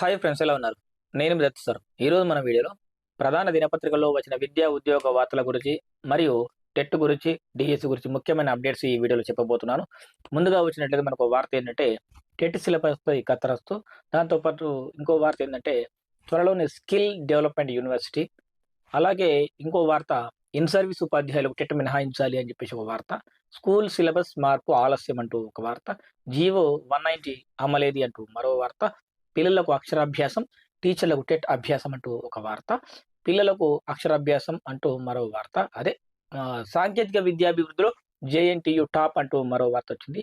Hi friends ఎలా ఉన్నారు? నేను మీ దత్ సార్. ఈరోజు మన వీడియోలో ప్రధాన దినపత్రికల్లో వచ్చిన విద్యా ఉద్యోగ వార్తల గురించి మరియు టెట్ గురించి డిఎస్ గురించి ముఖ్యమైన అప్డేట్స్ ఈ వీడియోలో చెప్పబోతున్నాను. ముందుగా వచ్చినట్లయితే మనకు ఒక వార్త ఏంటంటే టెట్ సిలబస్పై కత్తరస్తూ దాంతోపాటు ఇంకో వార్త ఏంటంటే త్వరలోని స్కిల్ డెవలప్మెంట్ యూనివర్సిటీ అలాగే ఇంకో వార్త ఇన్ సర్వీస్ ఉపాధ్యాయులకు టెట్ మినహాయించాలి అని చెప్పేసి ఒక వార్త స్కూల్ సిలబస్ మార్పు ఆలస్యం అంటూ ఒక వార్త జీవో వన్ నైంటీ అమలేది అంటూ మరో వార్త పిల్లలకు అక్షరాభ్యాసం టీచర్లకు టెట్ అభ్యాసం అంటూ ఒక వార్త పిల్లలకు అక్షరాభ్యాసం అంటూ మరో వార్త. అదే సాంకేతిక విద్యాభివృద్ధిలో జేఎన్టీయు టాప్ అంటూ మరో వార్త వచ్చింది.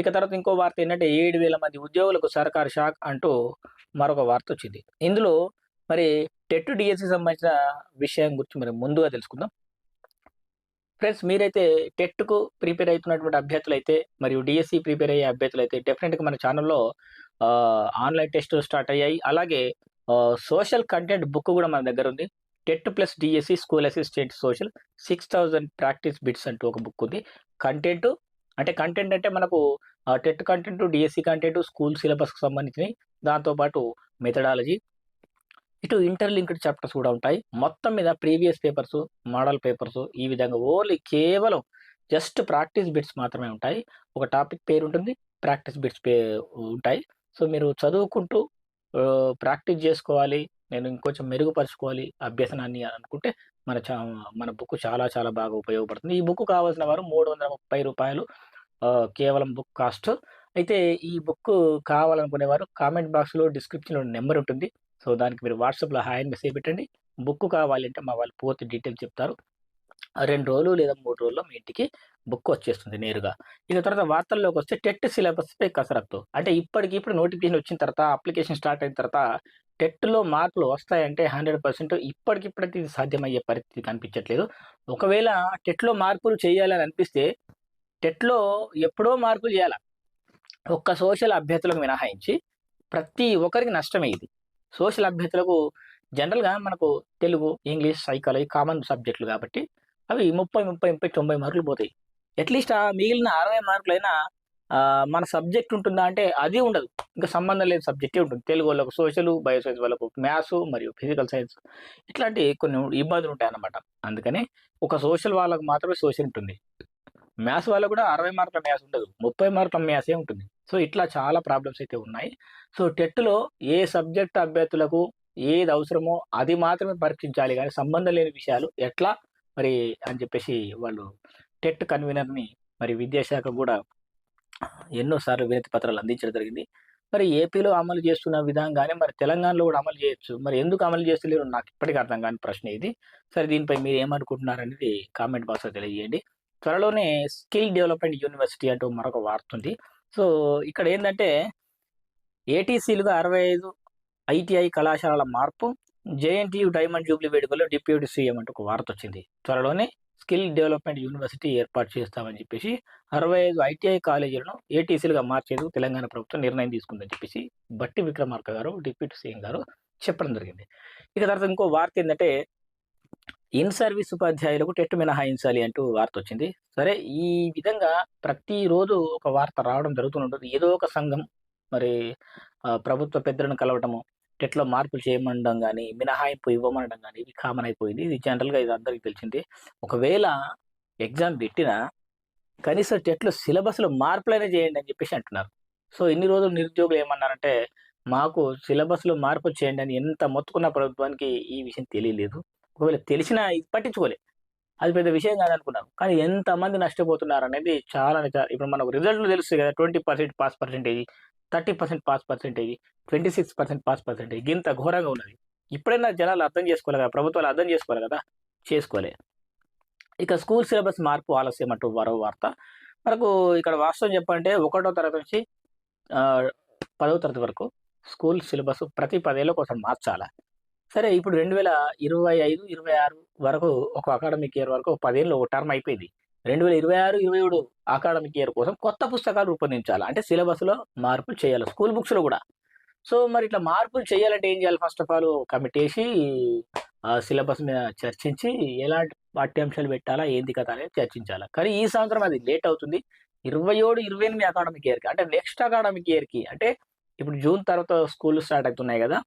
ఇక తర్వాత ఇంకో వార్త ఏంటంటే ఏడు వేల మంది ఉద్యోగులకు సర్కారు షాక్ అంటూ మరొక వార్త వచ్చింది. ఇందులో మరి టెట్ డిఎస్సి సంబంధించిన విషయం గురించి మరి ముందుగా తెలుసుకుందాం. ఫ్రెండ్స్ మీరైతే టెట్కు ప్రిపేర్ అవుతున్నటువంటి అభ్యర్థులు అయితే మరియు డిఎస్సి ప్రిపేర్ అయ్యే అభ్యర్థులు అయితే డెఫినెట్గా మన ఛానల్లో ఆన్లైన్ టెస్ట్ స్టార్ట్ అయ్యాయి. అలాగే సోషల్ కంటెంట్ బుక్ కూడా మన దగ్గర ఉంది. TET plus DSC school assistant social six thousand practice bits అంటూ ఒక బుక్ ఉంది. కంటెంట్ అంటే కంటెంట్ అంటే మనకు TET content DSC content school సిలబస్కి సంబంధించినవి. దాంతోపాటు మెథడాలజీ ఇటు ఇంటర్లింక్డ్ చాప్టర్స్ కూడా ఉంటాయి. మొత్తం మీద ప్రీవియస్ పేపర్స్ మోడల్ పేపర్స్ ఈ విధంగా ఓన్లీ కేవలం జస్ట్ ప్రాక్టీస్ బిట్స్ మాత్రమే ఉంటాయి. ఒక టాపిక్ పేరు ఉంటుంది ప్రాక్టీస్ బిట్స్ పే ఉంటాయి. సో మీరు చదువుకుంటూ ప్రాక్టీస్ చేసుకోవాలి నేను ఇంకొంచెం మెరుగుపరుచుకోవాలి అభ్యసనాన్ని అనుకుంటే మన చా మన బుక్ చాలా చాలా బాగా ఉపయోగపడుతుంది. ఈ బుక్ కావాల్సిన వారు మూడు వందల ముప్పై రూపాయలు కేవలం బుక్ కాస్ట్. అయితే ఈ బుక్ కావాలనుకునేవారు కామెంట్ బాక్స్లో డిస్క్రిప్షన్లో నెంబర్ ఉంటుంది. సో దానికి మీరు వాట్సాప్లో హాయ్ అని మెసేజ్ పెట్టండి. బుక్ కావాలంటే మా వాళ్ళు పూర్తి డీటెయిల్స్ చెప్తారు. రెండు రోజులు లేదా మూడు రోజుల్లో మీ ఇంటికి బుక్ వచ్చేస్తుంది నేరుగా. ఇక తర్వాత వార్తల్లోకి వస్తే టెట్ సిలబస్ పై కసరత్తు. అంటే ఇప్పటికి ఇప్పుడు నోటిఫికేషన్ వచ్చిన తర్వాత అప్లికేషన్ స్టార్ట్ అయిన తర్వాత టెట్లో మార్కులు వస్తాయంటే హండ్రెడ్ పర్సెంట్ ఇప్పటికిప్పుడైతే ఇది సాధ్యమయ్యే పరిస్థితి కనిపించట్లేదు. ఒకవేళ టెట్లో మార్పులు చేయాలని అనిపిస్తే టెట్లో ఎప్పుడో మార్పులు చేయాలి. ఒక్క సోషల్ అభ్యర్థులకు మినహాయించి ప్రతి ఒక్కరికి నష్టమే ఇది సోషల్ అభ్యర్థులకు జనరల్గా మనకు తెలుగు ఇంగ్లీష్ సైకాలజీ కామన్ సబ్జెక్టులు కాబట్టి అవి ముప్పై ముప్పై ముప్పై తొంభై మార్కులు పోతాయి. అట్లీస్ట్ ఆ మిగిలిన అరవై మార్కులైనా మన సబ్జెక్ట్ ఉంటుందా అంటే అది ఉండదు. ఇంకా సంబంధం లేని సబ్జెక్టే ఉంటుంది. తెలుగు వాళ్ళకు సోషల్ బయో సైన్స్ వాళ్ళకు మ్యాథ్స్ మరియు ఫిజికల్ సైన్స్ ఇట్లాంటి కొన్ని ఇబ్బందులు ఉంటాయి అన్నమాట. అందుకని ఒక సోషల్ వాళ్ళకు మాత్రమే సోషల్ ఉంటుంది. మ్యాథ్స్ వాళ్ళకు కూడా అరవై మార్కుల మ్యాథ్స్ ఉండదు. ముప్పై మార్కుల మ్యాథ్సే ఉంటుంది. సో ఇట్లా చాలా ప్రాబ్లమ్స్ అయితే ఉన్నాయి. సో టెట్లో ఏ సబ్జెక్ట్ అభ్యర్థులకు ఏది అవసరమో అది మాత్రమే పరీక్షించాలి. కానీ సంబంధం లేని విషయాలు ఎట్లా మరి అని చెప్పేసి వాళ్ళు టెట్ కన్వీనర్ని మరి విద్యాశాఖ కూడా ఎన్నోసార్లు వినతి పత్రాలు అందించడం జరిగింది. మరి ఏపీలో అమలు చేస్తున్న విధంగానే మరి తెలంగాణలో కూడా అమలు చేయొచ్చు. మరి ఎందుకు అమలు చేస్తలేరు? నాకు ఇప్పటికీ అర్థం కాని ప్రశ్న ఇది. సరే దీనిపై మీరు ఏమనుకుంటున్నారు అనేది కామెంట్ బాక్స్లో తెలియజేయండి. త్వరలోనే స్కిల్ డెవలప్మెంట్ యూనివర్సిటీ అంటూ మరొక వార్త ఉంది. సో ఇక్కడ ఏంటంటే ఏటీసీలుగా అరవై ఐదు ఐటీఐ కళాశాలల మార్పు జేఎన్టీయు డైమండ్ జూబ్లీ వేడుకలో డిప్యూటీ సీఎం అంటూ ఒక వార్త వచ్చింది. త్వరలోనే స్కిల్ డెవలప్మెంట్ యూనివర్సిటీ ఏర్పాటు చేస్తామని చెప్పేసి అరవై ఐదు ఐటీఐ కాలేజీలను ఏటీసీలుగా మార్చేందుకు తెలంగాణ ప్రభుత్వం నిర్ణయం తీసుకుందని చెప్పేసి బట్టి విక్రమార్క గారు డిప్యూటీ సీఎం గారు చెప్పడం జరిగింది. ఇక తర్వాత ఇంకో వార్త ఏంటంటే ఇన్ సర్వీస్ ఉపాధ్యాయులకు టెట్ మినహాయించాలి అంటూ వార్త వచ్చింది. సరే ఈ విధంగా ప్రతిరోజు ఒక వార్త రావడం జరుగుతుంటుంది ఏదో ఒక సంఘం మరి ప్రభుత్వ పెద్దలను కలవటము టెట్లో మార్పులు చేయమనడం కానీ మినహాయింపు ఇవ్వమనడం కానీ ఇది కామన్ అయిపోయింది. ఇది జనరల్గా ఇది అందరికీ తెలిసిందే. ఒకవేళ ఎగ్జామ్ పెట్టినా కనీసం టెట్లో సిలబస్లో మార్పులైనా చేయండి అని చెప్పేసి అంటున్నారు. సో ఇన్ని రోజులు నిరుద్యోగులు ఏమన్నారంటే మాకు సిలబస్లో మార్పులు చేయండి అని ఎంత మొత్తుకున్న ప్రభుత్వానికి ఈ విషయం తెలియలేదు. ఒకవేళ తెలిసినా ఇది పట్టించుకోలే. అది పెద్ద విషయం కాదనుకున్నారు. కానీ ఎంతమంది నష్టపోతున్నారు అనేది చాలా ఇప్పుడు మనకు రిజల్ట్లు తెలుస్తుంది కదా twenty percent pass percentage. Thirty percent pass percentage twenty six percent pass percentage. ఇంత ఘోరంగా ఉన్నది. ఇప్పుడైనా జనాలు అర్థం చేసుకోవాలి కదా ప్రభుత్వాలు అర్థం చేసుకోవాలి కదా చేసుకోలే ఇక స్కూల్ సిలబస్ మార్పు ఆలస్యం అంటూ మరో వార్త. మనకు ఇక్కడ వాస్తవం చెప్పాలంటే ఒకటో తరగతి నుంచి పదవ తరగతి వరకు స్కూల్ సిలబస్ ప్రతి పదేళ్ళ కోసం మార్చాలా. సరే ఇప్పుడు రెండు వేల ఇరవై ఐదు ఇరవై ఆరు వరకు ఒక అకాడమిక్ ఇయర్ వరకు ఒక పదేళ్ళు ఒక టర్మ్ అయిపోయింది. రెండు వేల ఇరవై ఆరు ఇరవై ఏడు అకాడమిక్ ఇయర్ కోసం కొత్త పుస్తకాలు రూపొందించాలి. అంటే సిలబస్లో మార్పులు చేయాలి స్కూల్ బుక్స్లో కూడా. సో మరి ఇట్లా మార్పులు చేయాలంటే ఏం చేయాలి? ఫస్ట్ ఆఫ్ ఆల్ కమిటీ వేసి ఆ సిలబస్ మీద చర్చించి ఎలాంటి పాఠ్యాంశాలు పెట్టాలా ఏంది కదా అనేది చర్చించాలి. కానీ ఈ సంవత్సరం అది లేట్ అవుతుంది. ఇరవై ఏడు ఇరవై ఎనిమిది అకాడమిక్ ఇయర్కి అంటే నెక్స్ట్ అకాడమిక్ ఇయర్కి అంటే ఇప్పుడు జూన్ తర్వాత స్కూల్ స్టార్ట్ అవుతున్నాయి కదా.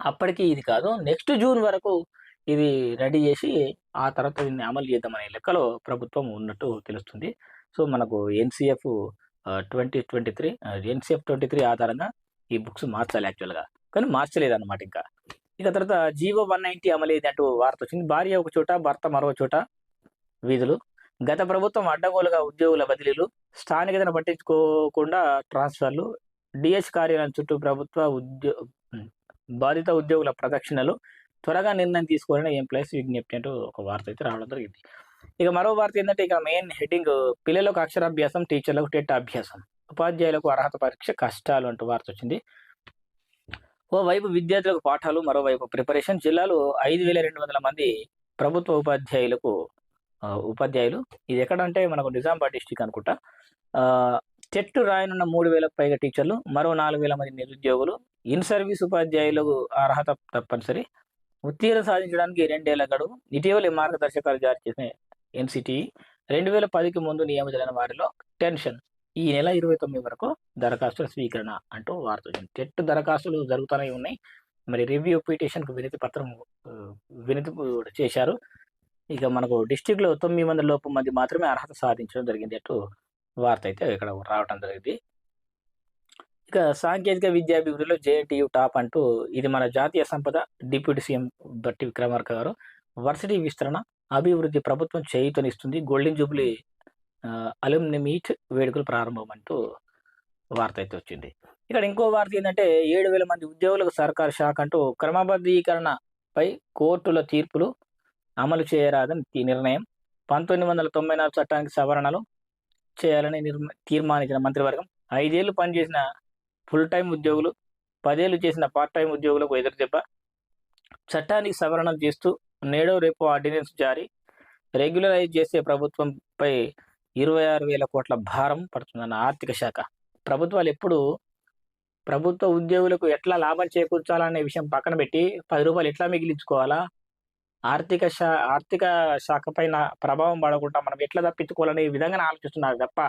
అప్పటికి ఇది కాదు నెక్స్ట్ జూన్ వరకు ఇది రెడీ చేసి ఆ తర్వాత దీన్ని అమలు చేద్దామనే లెక్కలో ప్రభుత్వం ఉన్నట్టు తెలుస్తుంది. సో మనకు NCF twenty twenty three NCF twenty three ఆధారంగా ఈ బుక్స్ మార్చాలి యాక్చువల్గా. కానీ మార్చలేదు అనమాట ఇంకా. ఇక తర్వాత జీవో వన్ నైంటీ అమలేది అంటూ వార్త వచ్చింది. భార్య ఒక చోట భర్త మరో చోట వీధులు. గత ప్రభుత్వం అడ్డగోలుగా ఉద్యోగుల బదిలీలు స్థానికతను పట్టించుకోకుండా ట్రాన్స్ఫర్లు డిఎస్ కార్యాలయం చుట్టూ ప్రభుత్వ ఉద్యో బాధిత ఉద్యోగుల ప్రదక్షిణలు త్వరగా నిర్ణయం తీసుకోవాలని ఎంప్లాయీస్ విజ్ఞప్తి అంటూ ఒక వార్త అయితే రావడం జరిగింది. ఇక మరో వార్త ఏంటంటే ఇక మెయిన్ హెడ్డింగ్ పిల్లలకు అక్షరాభ్యాసం టీచర్లకు టెట్ అభ్యాసం ఉపాధ్యాయులకు అర్హత పరీక్ష కష్టాలు అంటూ వార్త వచ్చింది. ఓవైపు విద్యార్థులకు పాఠాలు మరోవైపు ప్రిపరేషన్ జిల్లాలో ఐదు వేల రెండు వందల మంది ప్రభుత్వ ఉపాధ్యాయులకు ఉపాధ్యాయులు. ఇది ఎక్కడంటే మనకు నిజామాబాద్ డిస్టిక్ అనుకుంటా. చెట్టు రాయనున్న మూడు వేలకు పైగా టీచర్లు మరో నాలుగు వేల మంది నిరుద్యోగులు ఇన్ సర్వీస్ ఉపాధ్యాయులకు అర్హత తప్పనిసరి. ఉత్తీర్ణ సాధించడానికి రెండేళ్ళ గడువు. ఇటీవల మార్గదర్శకాలు జారీ చేసిన ఎన్సిటి రెండు వేల పదికి ముందు నియమితులైన వారిలో టెన్షన్. ఈ నెల ఇరవై తొమ్మిది వరకు దరఖాస్తుల స్వీకరణ అంటూ వార్త వచ్చింది. టెట్ దరఖాస్తులు జరుగుతూనే ఉన్నాయి. మరి రివ్యూ పిటిషన్కు వినతి పత్రం వినతి కూడా చేశారు. ఇక మనకు డిస్టిక్లో తొమ్మిది మంది లోపు మంది మాత్రమే అర్హత సాధించడం జరిగింది అటు వార్త అయితే ఇక్కడ రావడం జరిగింది. ఇక సాంకేతిక విద్యాభివృద్ధిలో జేఎన్టీయు టాప్ అంటూ ఇది మన జాతీయ సంపద డిప్యూటీ సీఎం బట్టి విక్రమార్క గారు. వర్సిటీ విస్తరణ అభివృద్ధి ప్రభుత్వం చేయుతనిస్తుంది. గోల్డెన్ జూబ్లీ అలుమ్ని మీట్ వేడుకలు ప్రారంభం అంటూ వార్త అయితే వచ్చింది. ఇక్కడ ఇంకో వార్త ఏంటంటే ఏడు వేల మంది ఉద్యోగులకు సర్కారు శాఖ అంటూ క్రమబద్ధీకరణపై కోర్టుల తీర్పులు అమలు చేయరాదని ఈ నిర్ణయం. పంతొమ్మిది వందల తొంభై నాలుగు చట్టానికి సవరణలు చేయాలని నిర్మ- తీర్మానించిన మంత్రివర్గం. ఐదేళ్ళు పనిచేసిన ఫుల్ టైం ఉద్యోగులు పదేళ్ళు చేసిన పార్ట్ టైం ఉద్యోగులకు ఎదురుదెబ్బ చట్టానికి సవరణం చేస్తూ నేడో రేపు ఆర్డినెన్స్ జారీ. రెగ్యులరైజ్ చేసే ప్రభుత్వంపై ఇరవై ఆరు వేల కోట్ల భారం పడుతుందన్న ఆర్థిక శాఖ. ప్రభుత్వాలు ఎప్పుడు ప్రభుత్వ ఉద్యోగులకు ఎట్లా లాభం చేకూర్చాలనే విషయం పక్కన పెట్టి పది రూపాయలు ఎట్లా మిగిలించుకోవాలా? ఆర్థిక శా ఆర్థిక శాఖ పైన ప్రభావం పడకుండా మనం ఎట్లా తప్పించుకోవాలనే విధంగా ఆలోచిస్తున్నారు తప్ప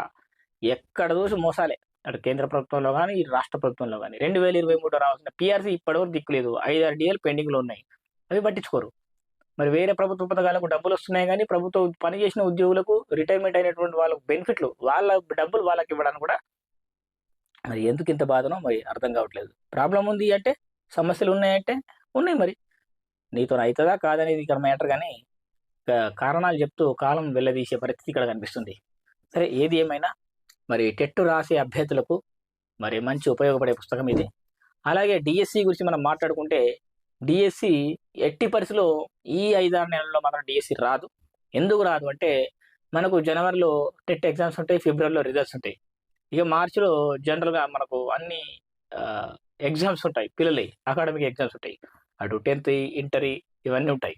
ఎక్కడ చూసి మోసాలే. అటు కేంద్ర ప్రభుత్వంలో కానీ ఈ రాష్ట్ర ప్రభుత్వంలో కానీ రెండు వేల ఇరవై మూడు రావాల్సిన పిఆర్సీ ఇప్పటివరకు దిక్కులేదు. ఐదు ఆరు డిఎల్ పెండింగ్లో ఉన్నాయి. అవి పట్టించుకోరు. మరి వేరే ప్రభుత్వ పథకాలకు డబ్బులు వస్తున్నాయి కానీ ప్రభుత్వం పనిచేసిన ఉద్యోగులకు రిటైర్మెంట్ అయినటువంటి వాళ్ళకు బెనిఫిట్లు వాళ్ళ డబ్బులు వాళ్ళకి ఇవ్వడానికి కూడా మరి ఎందుకు ఇంత బాధనో మరి అర్థం కావట్లేదు. ప్రాబ్లం ఉంది అంటే సమస్యలు ఉన్నాయంటే ఉన్నాయి మరి. నీతో అవుతుందా కాదనేది ఇక్కడ మ్యాటర్ కానీ కారణాలు చెప్తూ కాలం వెళ్ళదీసే పరిస్థితి ఇక్కడ కనిపిస్తుంది. సరే ఏది ఏమైనా మరి టెట్టు రాసే అభ్యర్థులకు మరి మంచి ఉపయోగపడే పుస్తకం ఇది. అలాగే డిఎస్సి గురించి మనం మాట్లాడుకుంటే డిఎస్సి ఎట్టి పరిస్థితిలో ఈ ఐదారు నెలల్లో మాత్రం డిఎస్సి రాదు. ఎందుకు రాదు అంటే మనకు జనవరిలో టెట్ ఎగ్జామ్స్ ఉంటాయి ఫిబ్రవరిలో రిజల్ట్స్ ఉంటాయి. ఇక మార్చిలో జనరల్గా మనకు అన్ని ఎగ్జామ్స్ ఉంటాయి పిల్లలవి అకాడమిక్ ఎగ్జామ్స్ ఉంటాయి. అటు టెన్త్ ఇంటర్ ఇవన్నీ ఉంటాయి.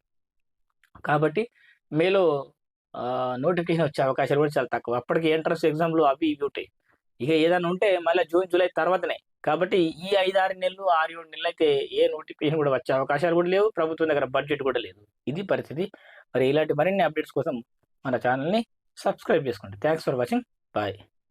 కాబట్టి మేలో నోటిఫికేషన్ వచ్చే అవకాశాలు కూడా చాలా తక్కువ. అప్పటికి ఎంట్రన్స్ ఎగ్జామ్లు అవి ఇవి ఉంటాయి. ఇక ఏదైనా ఉంటే మళ్ళీ జూన్ జూలై తర్వాతనే. కాబట్టి ఈ ఐదు ఆరు నెలలు ఆరు ఏడు నెలలు అయితే ఏ నోటిఫికేషన్ కూడా వచ్చే అవకాశాలు కూడా లేవు. ప్రభుత్వం దగ్గర బడ్జెట్ కూడా లేదు. ఇది పరిస్థితి. మరి ఇలాంటి మరిన్ని అప్డేట్స్ కోసం మన ఛానల్ని సబ్స్క్రైబ్ చేసుకోండి. Thanks for watching. బాయ్.